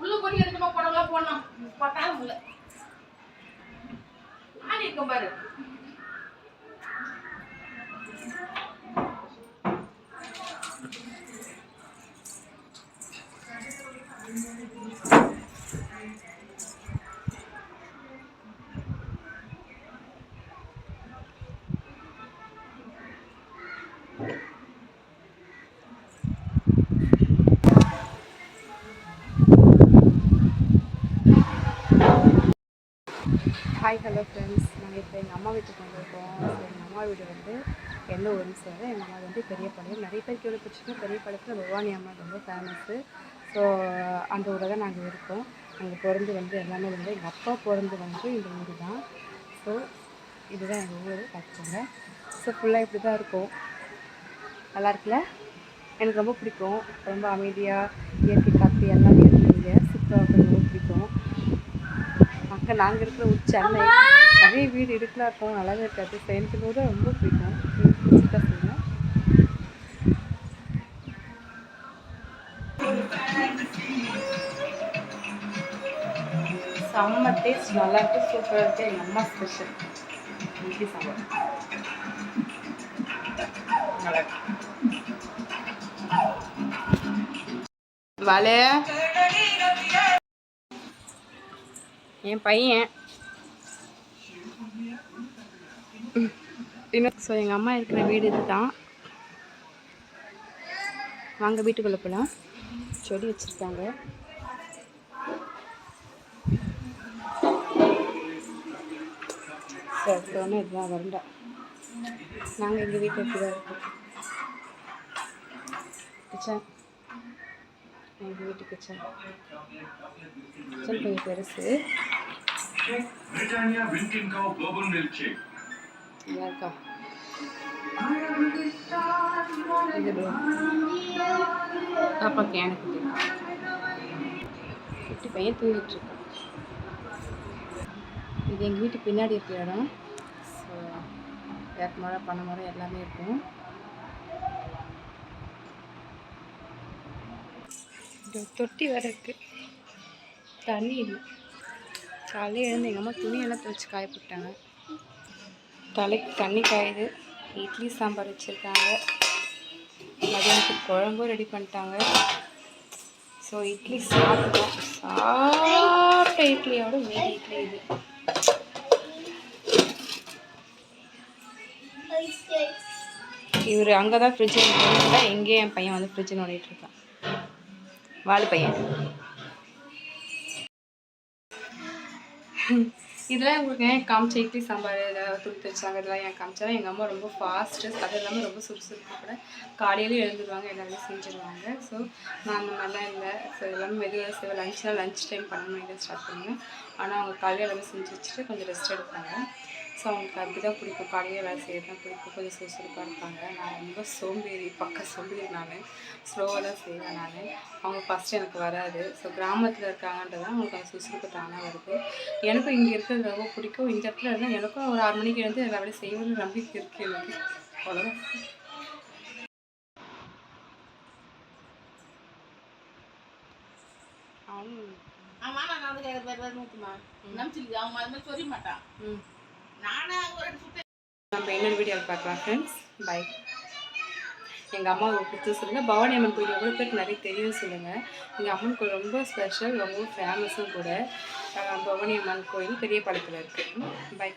உள்ள போய் எதுக்குமா போடலாம். போடணும் போட்டாலும் உள்ள ஆடி இருக்கும் பாரு. Thank you. Hi hello friends நாங்கள் இப்போ எங்கள் அம்மா வீட்டுக்கு வந்திருக்கோம். ஸோ எங்கள் அம்மா வீடு வந்து எந்த ஊர்னு சொல்கிறேன் எங்கள் அம்மா வந்து பெரியபாளையம். நிறைய பேர் கேள்விப்பட்டிருக்கோம் பெரியபாளையத்தில் பவானி அம்மா ரொம்ப ஃபேமஸ்ஸு ஸோ அந்த ஊரில் தான் நாங்கள் இருக்கோம். அங்கே பிறந்து வந்து எல்லாமே வந்து எங்கள் அப்பா பிறந்து வந்து இந்த ஊர் தான். ஸோ இதுதான் எங்கள் ஊர். பார்த்துக்கோங்க. ஸோ ஃபுல்லாக இப்படி தான் இருக்கும். நல்லா இருக்குல்ல? எனக்கு ரொம்ப பிடிக்கும். ரொம்ப அமைதியாக இயற்கை காற்று எல்லாமே இருக்குங்க. சூப்பராக அங்கே நாங்கள் இருக்கிற ஒரு சென்னை. நிறைய வீடு இருக்கலாம் இருக்கும் நல்லாவே இருக்காது எனக்கு கூட ரொம்ப பிடிக்கும். பிடிச்சிட்டா சொல்லுங்கள் செம்ம டேஸ்ட் நல்லா இருக்கு. சூப்பராக இருக்கு. எங்கள் அம்மா ஸ்பெஷல் இட்லி சாம்பார். நல்லா இருக்கு. வலை. என் பையன். இன்னும் ஸோ எங்கள் அம்மா இருக்கிற வீடு இதுதான். வாங்க வீட்டுக்குள்ளே போகலாம் செடி வச்சுருக்காங்க. ஸோ ஒன்று இதுதான் வரண்டா. நாங்கள் எங்கள் வீட்டில் இப்படி தான் இருக்கோம் எங்கள் வீட்டு கிச்சன் கிச்சன் கொஞ்சம் பெருசு. Britannia Winkin Cow Global Milkshake. நல்லா இருக்கா இது bro. பாப்பா கேன குட்டி குட்டி பையன் தூங்கிட்டு இருக்கான் இது எங்கள் வீட்டு பின்னாடி இருக்கிற இடம். ஸோ வேப்ப மரம் பனை மரம் எல்லாமே இருக்கும். தொட்டி வேறு இருக்குது தண்ணி இல்லை. காலையில் எழுந்து எங்கள் அம்மா துணியெல்லாம் துவைச்சி காய போட்டாங்க. தலைக்கு தண்ணி காயுது. இட்லி சாம்பார் வச்சுருக்காங்க. மதியானத்துக்கு குழம்பும் ரெடி பண்ணிட்டாங்க. ஸோ இட்லி சாப்பிட்டோம். சாப்பிட்ட இட்லியோட மீதி இட்லி இது. இவர் அங்கே தான் ஃப்ரிட்ஜ் எங்கேயும் என் பையன் வந்து ஃப்ரிட்ஜ் நோண்டிட்டு இருக்கான். வாழு பையன். இதெல்லாம் உங்களுக்கு ஏன் காமிச்ச இட்லி சாம்பார் இதில் துடுத்து வச்சாங்க? இதெல்லாம் ஏன் காமிச்சாலும் எங்கள் அம்மா ரொம்ப ஃபாஸ்ட்டு அது எல்லாமே ரொம்ப சுறுசுறுப்பாக கூட காலையிலே எழுந்துருவாங்க எல்லாருமே செஞ்சுருவாங்க. ஸோ நான் அந்த மாதிரிலாம் இல்லை. ஸோ எல்லாமே மெதுவாக செய்வேன் லஞ்ச்னால் லஞ்ச் டைம் பன்னெண்டு மணிக்கு ஸ்டார்ட் பண்ணுவேன் ஆனால் அவங்க காலையில் எல்லாமே செஞ்சு வச்சுட்டு கொஞ்சம் ரெஸ்ட் எடுப்பாங்க. ஸோ அவங்களுக்கு அப்படி தான் பிடிக்கும். காலையில் வேலை செய்யறது தான் பிடிக்கும். கொஞ்சம் சுறுசுறுப்பாக இருப்பாங்க. நான் ரொம்ப சோம்பேறி பக்க சோம்பேறி நான். ஸ்லோவாக தான் செய்வேன் நான். அவங்க ஃபஸ்ட்டு எனக்கு வராது. ஸோ கிராமத்தில் இருக்காங்கன்றதான் அவங்களுக்கு அந்த சுறுசுறுப்பு தானாக வருது. எனக்கும் இங்கே இருக்கிறது ரொம்ப பிடிக்கும். இந்த இடத்துல இருந்தால் எனக்கும் ஒரு ஆறு மணிக்கு எழுந்து எல்லா வேலையும் செய்வேன்னு நம்பிக்கை இருக்குது எனக்கு. அவ்வளோதான் ஆமாம் ஆமா நான் வந்து வேற வேற நூத்துமா நம்பிச்சு அவன் அது மாதிரி சொல்ல மாட்டான். ம் நானே ஒரு சுத்த நம்ம இன்னொரு வீடியோவில் பார்க்கலாம் ஃப்ரெண்ட்ஸ் பை எங்கள் அம்மாவை கொடுத்து சொல்லுங்கள் பவானி அம்மன் கோயில் எவ்வளோ பேருக்கு நிறைய தெரியும் சொல்லுங்கள் எங்கள் அம்மன் கோயில் ரொம்ப ஸ்பெஷல் ரொம்ப ஃபேமஸும் கூட பவானி அம்மன் கோயில் பெரிய படத்தில் இருக்குது பை